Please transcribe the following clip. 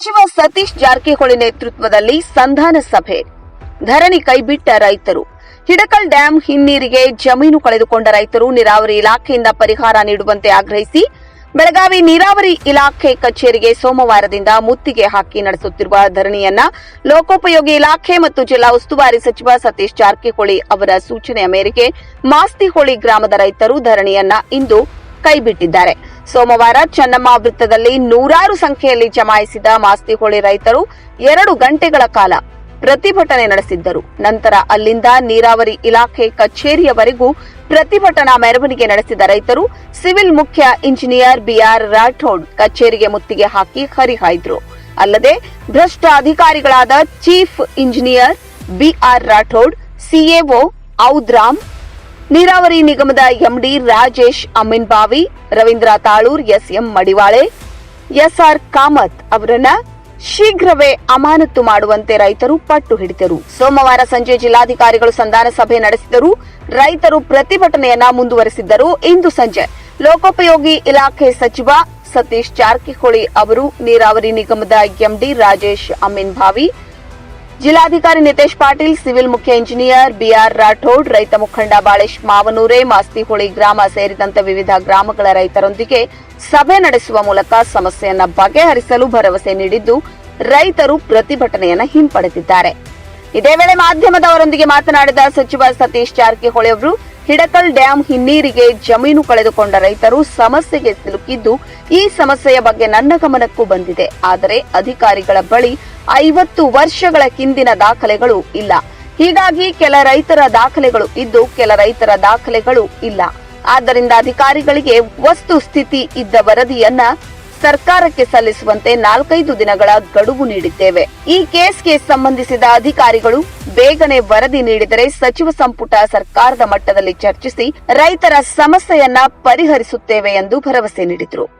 ಸಚಿವ ಸತೀಶ್ ಜಾರಕಿಹೊಳಿ ನೇತೃತ್ವದಲ್ಲಿ ಸಂಧಾನ ಸಭೆ. ಧರಣಿ ಕೈಬಿಟ್ಟ ರೈತರು. ಹಿಡಕಲ್ ಡ್ಯಾಂ ಹಿನ್ನೀರಿಗೆ ಜಮೀನು ಕಳೆದುಕೊಂಡ ರೈತರು ನೀರಾವರಿ ಇಲಾಖೆಯಿಂದ ಪರಿಹಾರ ನೀಡುವಂತೆ ಆಗ್ರಹಿಸಿ, ಬೆಳಗಾವಿ ನೀರಾವರಿ ಇಲಾಖೆ ಕಚೇರಿಗೆ ಸೋಮವಾರದಿಂದ ಮುತ್ತಿಗೆ ಹಾಕಿ ನಡೆಸುತ್ತಿರುವ ಧರಣಿಯನ್ನ ಲೋಕೋಪಯೋಗಿ ಇಲಾಖೆ ಮತ್ತು ಜಿಲ್ಲಾ ಉಸ್ತುವಾರಿ ಸಚಿವ ಸತೀಶ್ ಜಾರಕಿಹೊಳಿ ಅವರ ಸೂಚನೆಯ ಮೇರೆಗೆ ಮಾಸ್ತಿಹೊಳಿ ಗ್ರಾಮದ ರೈತರು ಧರಣಿಯನ್ನ ಇಂದು ಕೈಬಿಟ್ಟಿದ್ದಾರೆ. ಸೋಮವಾರ ಚನ್ನಮ್ಮ ವೃತ್ತದಲ್ಲಿ ನೂರಾರು ಸಂಖ್ಯೆಯಲ್ಲಿ ಜಮಾಯಿಸಿದ ಮಾಸ್ತಿಹೊಳಿ ರೈತರು ಎರಡು ಗಂಟೆಗಳ ಕಾಲ ಪ್ರತಿಭಟನೆ ನಡೆಸಿದ್ದರು. ನಂತರ ಅಲ್ಲಿಂದ ನೀರಾವರಿ ಇಲಾಖೆ ಕಚೇರಿಯವರೆಗೂ ಪ್ರತಿಭಟನಾ ಮೆರವಣಿಗೆ ನಡೆಸಿದ ರೈತರು ಸಿವಿಲ್ ಮುಖ್ಯ ಇಂಜಿನಿಯರ್ ಬಿಆರ್ ರಾಠೋಡ್ ಕಚೇರಿಗೆ ಮುತ್ತಿಗೆ ಹಾಕಿ ಹರಿಹಾಯ್ದರು. ಅಲ್ಲದೆ ಭ್ರಷ್ಟ ಅಧಿಕಾರಿಗಳಾದ chief engineer BR Rathod, CAO Audram ನೀರಾವರಿ ನಿಗಮದ MD Rajesh Amminbhavi Ravindra Talur, SM Madivale, SR Kamath ಅವರನ್ನ ಶೀಘ್ರವೇ ಅಮಾನತು ಮಾಡುವಂತೆ ರೈತರು ಪಟ್ಟು ಹಿಡಿದರು ಸೋಮವಾರ ಸಂಜೆ ಜಿಲ್ಲಾಧಿಕಾರಿಗಳು ಸಂಧಾನ ಸಭೆ ನಡೆಸಿದರು ರೈತರು ಪ್ರತಿಭಟನೆಯನ್ನ ಮುಂದುವರೆಸಿದ್ದರು. ಇಂದು ಸಂಜೆ ಲೋಕೋಪಯೋಗಿ ಇಲಾಖೆ ಸಚಿವ ಸತೀಶ್ ಜಾರಕಿಹೊಳಿ ಅವರು ನೀರಾವರಿ ನಿಗಮದ ಎಂಡಿ ರಾಜೇಶ್ ಅಮ್ಮಿನ್ಭಾವಿ ಜಿಲ್ಲಾಧಿಕಾರಿ ನಿತೇಶ್ ಪಾಟೀಲ್, ಸಿವಿಲ್ ಮುಖ್ಯ ಇಂಜಿನಿಯರ್ ಬಿಆರ್ ರಾಠೋಡ್, ರೈತ ಮುಖಂಡ ಬಾಳೇಶ್ ಮಾವನೂರೆ, ಮಾಸ್ತಿಹೊಳಿ ಗ್ರಾಮ ಸೇರಿದಂತೆ ವಿವಿಧ ಗ್ರಾಮಗಳ ರೈತರೊಂದಿಗೆ ಸಭೆ ನಡೆಸುವ ಮೂಲಕ ಸಮಸ್ಯೆಯನ್ನು ಬಗೆಹರಿಸಲು ಭರವಸೆ ನೀಡಿದ್ದು, ರೈತರು ಪ್ರತಿಭಟನೆಯನ್ನು ಹಿಂಪಡೆದಿದ್ದಾರೆ. ಇದೇ ವೇಳೆ ಮಾಧ್ಯಮದವರೊಂದಿಗೆ ಮಾತನಾಡಿದ ಸಚಿವ ಸತೀಶ್ ಜಾರಕಿಹೊಳಿ ಅವರು, ಹಿಡಕಲ್ ಡ್ಯಾಂ ಹಿನ್ನೀರಿಗೆ ಜಮೀನು ಕಳೆದುಕೊಂಡ ರೈತರು ಸಮಸ್ಯೆಗೆ ಸಿಲುಕಿದ್ದು, ಈ ಸಮಸ್ಯೆಯ ಬಗ್ಗೆ ನನ್ನ ಗಮನಕ್ಕೂ ಬಂದಿದೆ. ಆದರೆ ಅಧಿಕಾರಿಗಳ ಬಳಿ ಐವತ್ತು ವರ್ಷಗಳ ಹಿಂದಿನ ದಾಖಲೆಗಳು ಇಲ್ಲ. ಹೀಗಾಗಿ ಕೆಲ ರೈತರ ದಾಖಲೆಗಳು ಇದ್ದು ಕೆಲ ರೈತರ ದಾಖಲೆಗಳು ಇಲ್ಲ. ಆದ್ದರಿಂದ ಅಧಿಕಾರಿಗಳಿಗೆ ವಸ್ತು ಸ್ಥಿತಿ ಇದ್ದ ವರದಿಯನ್ನ ಸರ್ಕಾರಕ್ಕೆ ಸಲ್ಲಿಸುವಂತೆ ನಾಲ್ಕೈದು ದಿನಗಳ ಗಡುವು ನೀಡಿದ್ದೇವೆ. ಈ ಕೇಸ್ಗೆ ಸಂಬಂಧಿಸಿದ ಅಧಿಕಾರಿಗಳು ಬೇಗನೆ ವರದಿ ನೀಡಿದರೆ ಸಚಿವ ಸಂಪುಟ ಸರ್ಕಾರದ ಮಟ್ಟದಲ್ಲಿ ಚರ್ಚಿಸಿ ರೈತರ ಸಮಸ್ಯೆಯನ್ನ ಪರಿಹರಿಸುತ್ತೇವೆ ಎಂದು ಭರವಸೆ ನೀಡಿದರು.